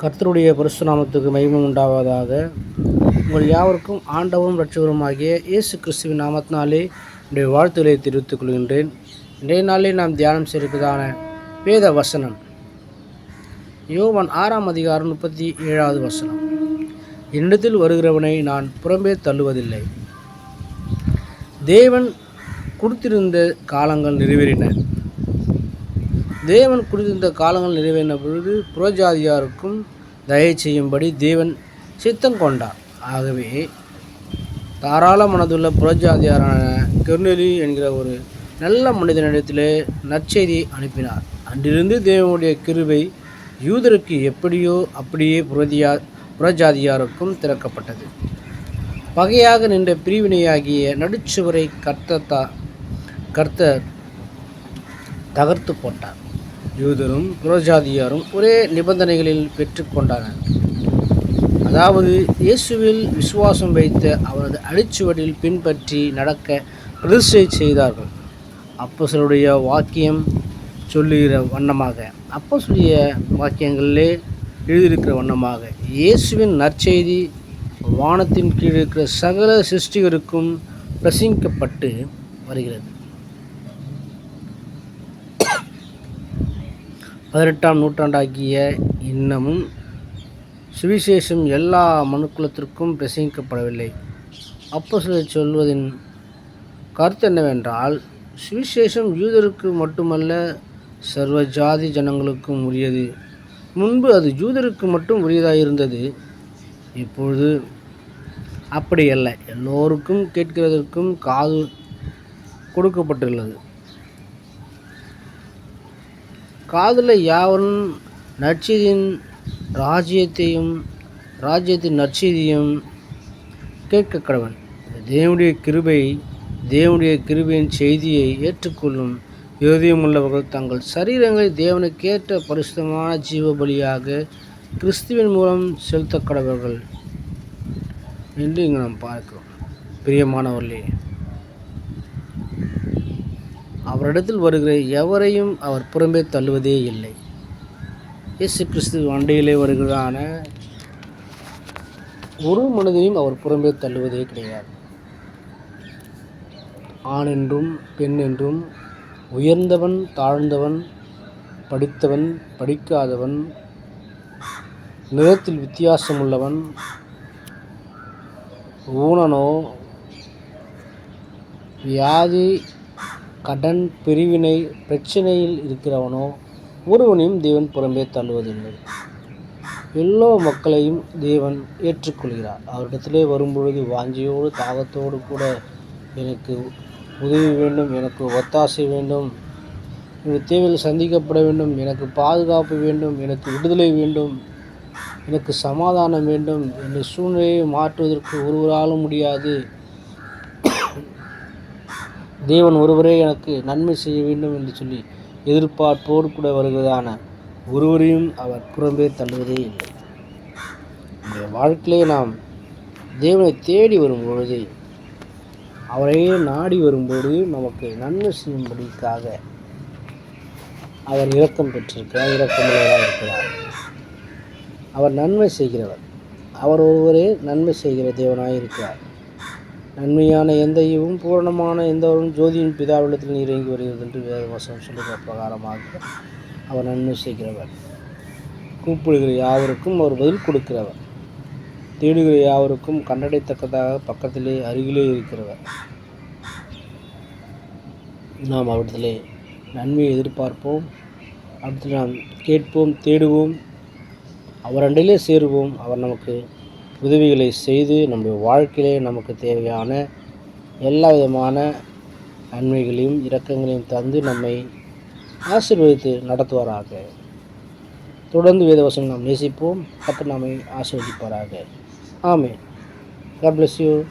கர்த்தருடைய பரிசுநாமத்துக்கு மகிமம் உண்டாவதாக. உங்கள் யாவருக்கும் ஆண்டவரும் இரட்சகருமாகிய இயேசு கிறிஸ்துவின் நாமத்தினாலே என்னுடைய வாழ்த்துக்களை தெரிவித்துக் கொள்கின்றேன். இன்றைய நாளே நாம் தியானம் செய்திருப்பதான வேத வசனம். யோவன் ஆறாம் அதிகாரம் முப்பத்தி ஏழாவது வசனம். என்னிடத்தில் வருகிறவனை நான் புறம்பே தள்ளுவதில்லை. தேவன் கொடுத்திருந்த காலங்கள் நிறைவேறின. தேவன் குறித்திருந்த காலங்கள் நிறைவேறின பொழுது புறஜாதியாருக்கும் தயை செய்யும்படி தேவன் சித்தம் கொண்டார். ஆகவே தாராள மனதுள்ள புறஜாதியாரான கெர்னெலி என்கிற ஒரு நல்ல மனிதனிடத்திலே நற்செய்தியை அனுப்பினார். அன்றிலிருந்து தேவனுடைய கிருவை யூதருக்கு எப்படியோ அப்படியே புரதியா புறஜாதியாருக்கும் திறக்கப்பட்டது. பகையாக நின்ற பிரிவினையாகிய நடுச்சுவரை கர்த்தத்தா கர்த்தர் தகர்த்து போட்டார். யூதரும் புறஜாதியாரும் ஒரே நிபந்தனைகளில் பெற்றுக்கொண்டனர் அதாவது இயேசுவில் விசுவாசம் வைத்த அவரது அடிச்சுவடில் பின்பற்றி நடக்க பிரதிஷ்டை செய்தார்கள். அப்போஸ்தலருடைய வாக்கியம் சொல்லுகிற வண்ணமாக அப்போஸ்தலருடைய வாக்கியங்களிலே எழுதியிருக்கிற வண்ணமாக இயேசுவின் நற்செய்தி வானத்தின் கீழ் இருக்கிற சகல சிருஷ்டிகருக்கும் பிரசிங்கப்பட்டு வருகிறது. பதினெட்டாம் நூற்றாண்டாகிய இன்னமும் சுவிசேஷம் எல்லா மனுக்குலத்திற்கும் பிரசங்கிக்கப்படவில்லை. அப்போ சிலர் சொல்வதின் கருத்து என்னவென்றால் சுவிசேஷம் யூதருக்கு மட்டுமல்ல சர்வ ஜாதி ஜனங்களுக்கும் உரியது. முன்பு அது யூதருக்கு மட்டும் உரியதாக இருந்தது இப்பொழுது அப்படி அல்ல எல்லோருக்கும் கேட்கிறதற்கும் காது கொடுக்கப்பட்டுள்ளது. காதல யாவரும் நற்செய்தியின் ராஜ்யத்தையும் ராஜ்யத்தின் நற்செய்தியும் கேட்க கடவன். தேவனுடைய கிருபை தேவனுடைய கிருபையின் செய்தியை ஏற்றுக்கொள்ளும் இருதயமுள்ளவர்கள் தங்கள் சரீரங்களை தேவனுக்கேற்ற பரிசுத்தமான ஜீவ பலியாக கிறிஸ்துவின் மூலம் செலுத்த கடவர்கள் என்று இங்கு நாம் பார்க்கிறோம். பிரியமானவர்களே அவரிடத்தில் வருகிற எவரையும் அவர் புறம்பே தள்ளுவதே இல்லை. இயேசு கிறிஸ்து வண்டியிலே வருகிறதான ஒரு மனிதனையும் அவர் புறம்பே தள்ளுவதே கிடையாது. ஆண் என்றும் பெண் என்றும் உயர்ந்தவன் தாழ்ந்தவன் படித்தவன் படிக்காதவன் நிறத்தில் வித்தியாசமுள்ளவன் ஊனனோ வியாதி கடன் பிரிவினை பிரச்சனையில் இருக்கிறவனோ ஒருவனையும் தேவன் புறம்பே தள்ளுவதில்லை. எல்லா மக்களையும் தேவன் ஏற்றுக்கொள்கிறார். அவரிடத்திலே வரும்பொழுது வாஞ்சியோடு தாகத்தோடு கூட எனக்கு உதவி வேண்டும் எனக்கு ஒத்தாசை வேண்டும் என்னுடைய தேவையில் சந்திக்கப்பட வேண்டும் எனக்கு பாதுகாப்பு வேண்டும் எனக்கு விடுதலை வேண்டும் எனக்கு சமாதானம் வேண்டும். என்னுடைய சூழ்நிலையை மாற்றுவதற்கு ஒருவராலும் முடியாது. தேவன் ஒருவரே எனக்கு நன்மை செய்ய வேண்டும் என்று சொல்லி எதிர்பார்ப்போடு கூட வருவதான ஒருவரையும் அவர் புறம்பே தள்ளுவதே இல்லை. நம்முடைய வாழ்க்கையிலே நாம் தேவனை தேடி வரும்பொழுது அவரையே நாடி வரும்பொழுது நமக்கு நன்மை செய்யும்படிக்காக அவர் இரக்கம் பெற்றிருக்கிறார் இரக்கமுள்ளவராக இருக்கிறார். அவர் நன்மை செய்கிறவர் அவர் ஒருவரே நன்மை செய்கிற தேவனாக இருக்கிறார். நன்மையான எந்த ஈவும் பூரணமான எந்தவரும் ஜோதியின் பிதாவிடத்தில் இறங்கி வருகிறது என்று வேத சொல்லுகிற பிரகாரமாக அவர் நன்மை செய்கிறவர். கூப்பிடுகிற யாவருக்கும் அவர் பதில் கொடுக்கிறவர். தேடுகிற யாவருக்கும் கண்டடைத்தக்கதாக பக்கத்திலே அருகிலே இருக்கிறவர். நாம் அவரிடத்திலே நன்மையை எதிர்பார்ப்போம். அடுத்து நாம் கேட்போம் தேடுவோம். அவர் அண்டையிலே சேருவோம். அவர் நமக்கு உதவிகளை செய்து நம்முடைய வாழ்க்கையிலே நமக்கு தேவையான எல்லா விதமான நன்மைகளையும் இரக்கங்களையும் தந்து நம்மை ஆசீர்வதித்து நடத்துவாராக. தொடர்ந்து வேதவசனம் நாம் நேசிப்போம். கற்று நம்மை ஆசீர்வதிப்பாராக. ஆமே God bless